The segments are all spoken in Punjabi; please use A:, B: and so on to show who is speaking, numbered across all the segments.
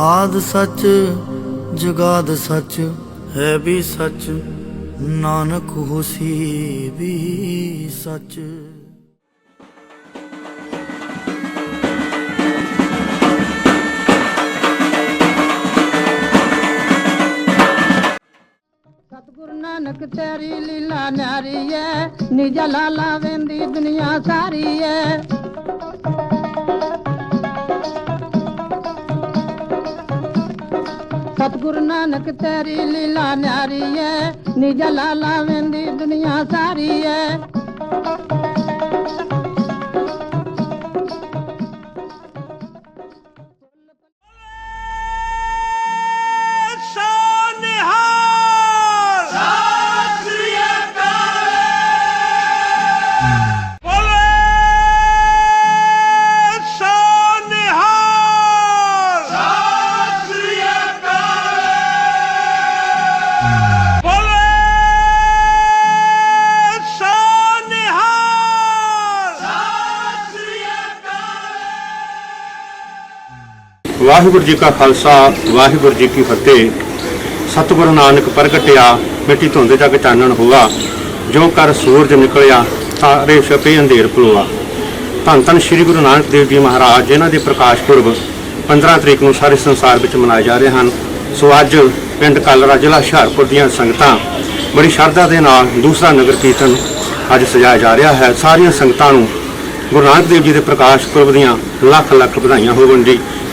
A: ਆਦ ਸੱਚ, ਜਗਾਦ ਸੱਚ, ਹੈ ਵੀ ਸੱਚ, ਨਾਨਕ ਹੋਸੀ ਵੀ ਸੱਚ।
B: ਸਤਿਗੁਰੂ ਨਾਨਕ ਤੇਰੀ ਲੀਲਾ ਨਿਆਰੀ ਐ, ਨਿਜ ਲਾਲਾ ਵੇਂਦੀ ਦੁਨੀਆ ਸਾਰੀ ਐ। ਸਤਿਗੁਰੂ ਨਾਨਕ ਤੇਰੀ ਲੀਲਾ ਨਿਆਰੀ ਐ ਨਿਜ ਲਾਲਾ ਵੇਂਦੀ ਦੁਨੀਆ ਸਾਰੀ ਐ
C: ਵਾਹਿਗੁਰੂ ਜੀ ਕਾ ਖਾਲਸਾ, ਵਾਹਿਗੁਰੂ ਜੀ ਕੀ ਫਤਿਹ। ਸਤਿਗੁਰੂ ਨਾਨਕ ਪ੍ਰਗਟਿਆ, ਮਿੱਟੀ ਧੁੰਦ ਜਗ ਚਾਨਣ ਹੋਆ। ਜੋ ਕਰ ਸੂਰਜ ਨਿਕਲਿਆ, ਤਾਰੇ ਛਪੇ ਅੰਧੇਰ ਪਲੋਆ ਧੰਨ ਧੰਨ ਸ੍ਰੀ ਗੁਰੂ ਨਾਨਕ ਦੇਵ ਜੀ ਮਹਾਰਾਜ, ਜਿਨ੍ਹਾਂ ਦੇ ਪ੍ਰਕਾਸ਼ ਪੁਰਬ 15 ਤਰੀਕ ਨੂੰ ਸਾਰੇ ਸੰਸਾਰ ਵਿੱਚ ਮਨਾਏ ਜਾ ਰਹੇ ਹਨ। ਸੋ ਅੱਜ ਪਿੰਡ ਕਲਰਾ ਜ਼ਿਲ੍ਹਾ ਹੁਸ਼ਿਆਰਪੁਰ ਦੀਆਂ ਸੰਗਤਾਂ ਬੜੀ ਸ਼ਰਧਾ ਦੇ ਨਾਲ ਦੂਸਰਾ ਨਗਰ ਕੀਰਤਨ ਅੱਜ ਸਜਾਇਆ ਜਾ ਰਿਹਾ ਹੈ। ਸਾਰੀਆਂ ਸੰਗਤਾਂ ਨੂੰ ਗੁਰੂ ਨਾਨਕ ਦੇਵ ਜੀ ਦੇ ਪ੍ਰਕਾਸ਼ ਪੁਰਬ ਦੀਆਂ ਲੱਖ ਲੱਖ ਵਧਾਈਆਂ ਹੋਵਣ ਜੀ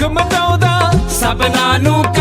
D: ਦੀ ਭੁੱਖ
E: ਮਿਟਾਉਂਦਾ ਸਭਨਾਂ ਨੂੰ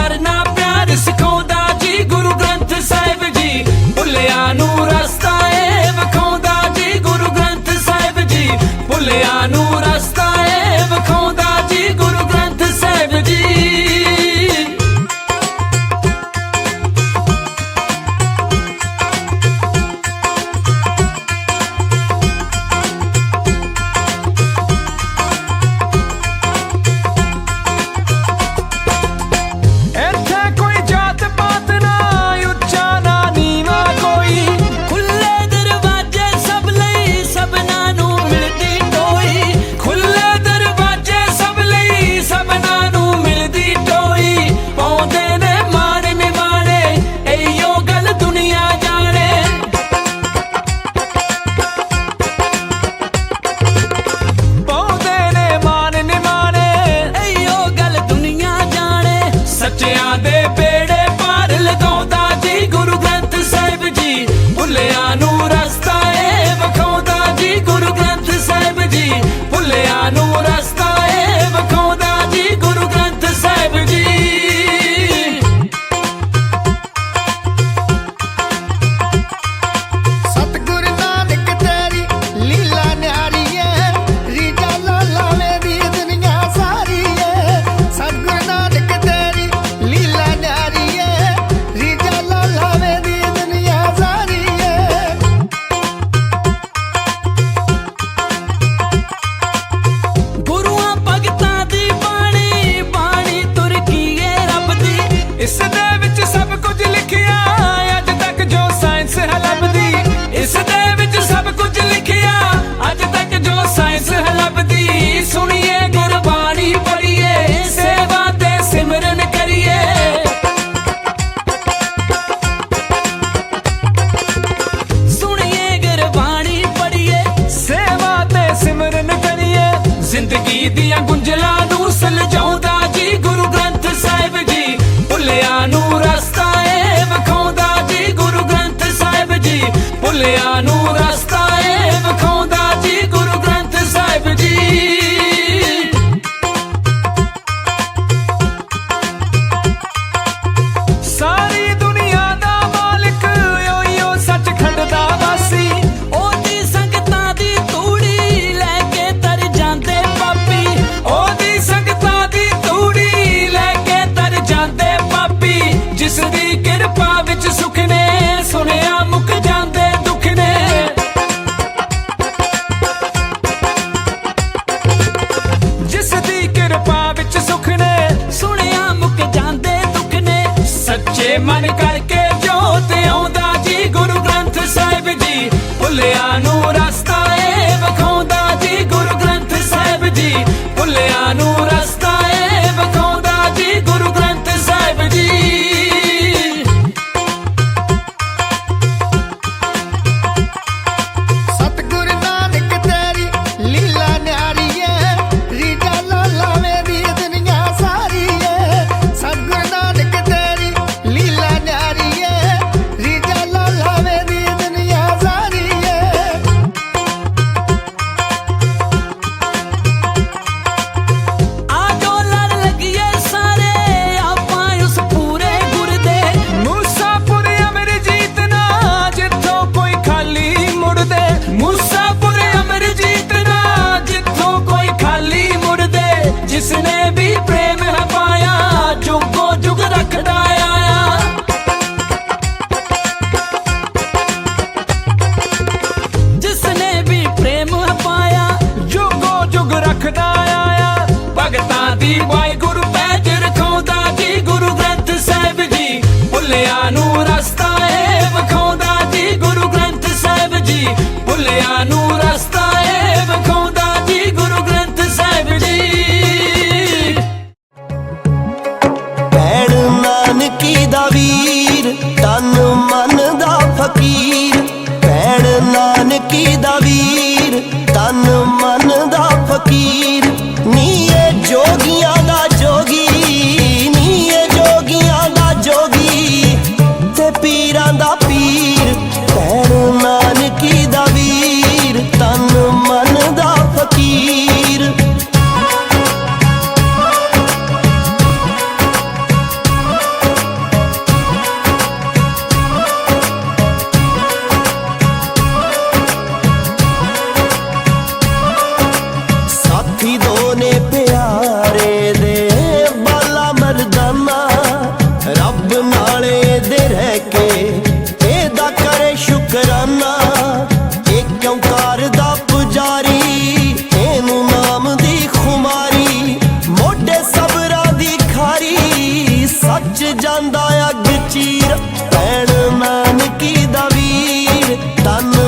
E: ਜਾਂਦਾ
C: ਅੱਗ ਚੀਰ ਭੈਣ ਨਾਨਕੀ ਦਾ ਵੀਰ ਤਨ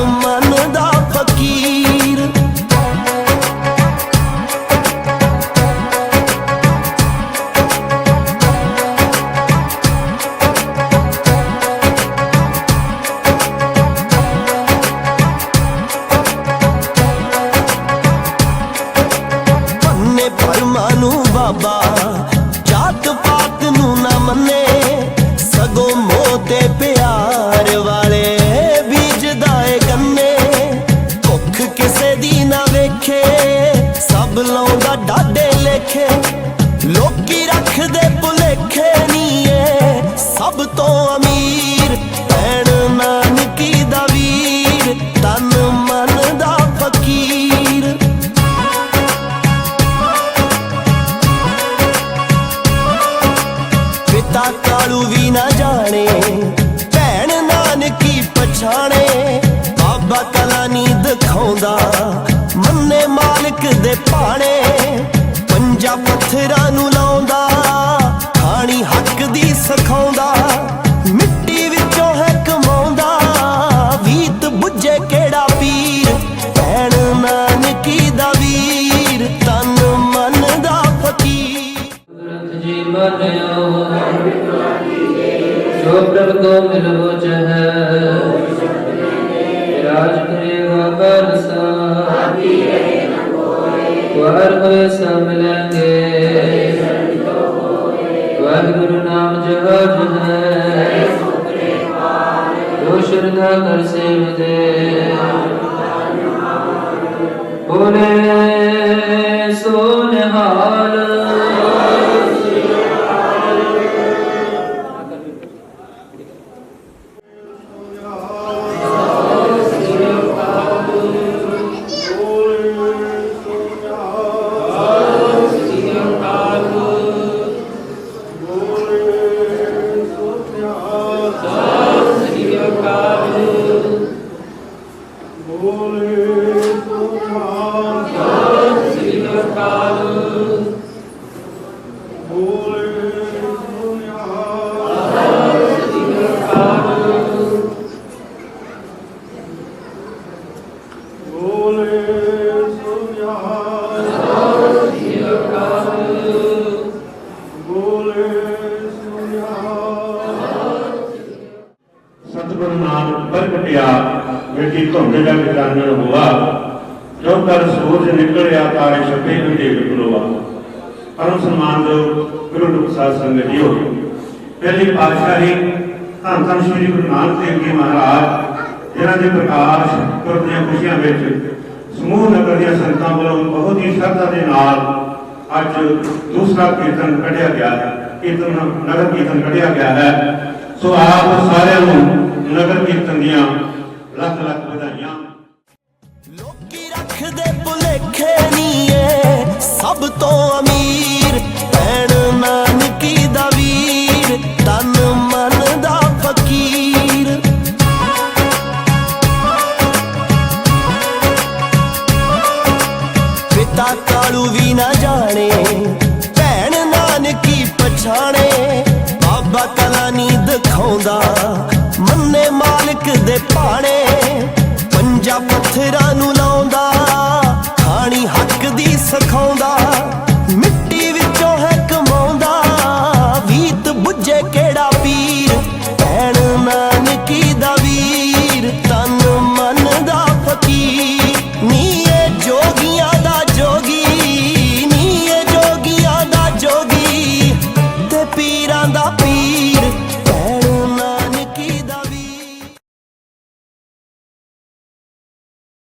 C: care. ਦੀ ਸਿਖਾਉਂਦਾ ਮਿੱਟੀ ਵਿੱਚੋਂ ਹੈ ਕਮਾਉਂਦਾ ਵੀਤ ਬੁੱਝੇ ਕਿਹੜਾ ਪੀਰ? ਭੈਣ ਨਾਨਕੀ ਦਾ ਵੀਰ ਤਨ ਮਨ ਦਾ ਫਕੀਰ।
E: ਗੁਰਤ ਜੀ ਮੰਨਿਓ ਜੋ ਪ੍ਰਭ ਕੋ ਮਿਲਵੋ ਚਹੈ ਰਾਜ ਕਰੇਗਾ ਬਰਸਾ ਵਾਰ ਹੋਏ। ਸਭ ਮਿਲਣਗੇ ਜੋ ਸ਼ਰਧਾ ਕਰ ਸੇਵਦੇ ਬੋਲੇ
F: ਨਿਕਲਿਆ ਤਾਰੇ ਛਪੇ ਅੰਧੇਰ ਖਲੋਆ ਪਰਮ ਸਨਮਾਨ ਜੋ ਗੁਰੂ ਨਾਨਕ ਸਾਹਿਬ ਸੰਗਤ ਜੀਓ ਪਹਿਲੀ ਪਾਤਸ਼ਾਹੀ ਧੰਨ ਧੰਨ ਸ੍ਰੀ ਗੁਰੂ ਨਾਨਕ ਦੇਵ ਜੀ ਮਹਾਰਾਜ, ਜਿਨ੍ਹਾਂ ਦੇ ਪ੍ਰਕਾਸ਼ ਪੁਰਬ ਦੀਆਂ ਖੁਸ਼ੀਆਂ ਵਿੱਚ ਸਮੂਹ ਨਗਰ ਦੀਆਂ ਸੰਗਤਾਂ ਵੱਲੋਂ ਬਹੁਤ ਹੀ ਸ਼ਰਧਾ ਦੇ ਨਾਲ ਅੱਜ ਦੂਸਰਾ ਕੀਰਤਨ ਕੱਢਿਆ ਗਿਆ ਹੈ। ਕੀਰਤਨ ਨਗਰ ਕੀਰਤਨ ਕੱਢਿਆ ਗਿਆ ਹੈ। ਸੋ ਆਪ ਸਾਰਿਆਂ ਨੂੰ ਨਗਰ ਕੀਰਤਨ ਦੀਆਂ ਲੱਖ ਲੱਖ ਵਧਾਈਆਂ
C: ਸਭ ਤੋਂ ਅਮੀਰ, ਭੈਣ ਨਾਨਕੀ ਦਾ ਵੀਰ, ਤਨ ਮਨ ਦਾ ਫਕੀਰ। ਪਿਤਾ ਕਾਲੂ ਵੀ ਨਾ ਜਾਣੇ, ਭੈਣ ਨਾਨਕੀ ਪਛਾਣੇ। ਬਾਬਾ ਕਲਾ ਨੀ ਦਿਖਾਉਂਦਾ, ਮੰਨੇ ਮਾਲਕ ਦੇ ਪਾਣੇ ਪੰਜਾ ਪੱਥਰਾਂ ਨੂੰ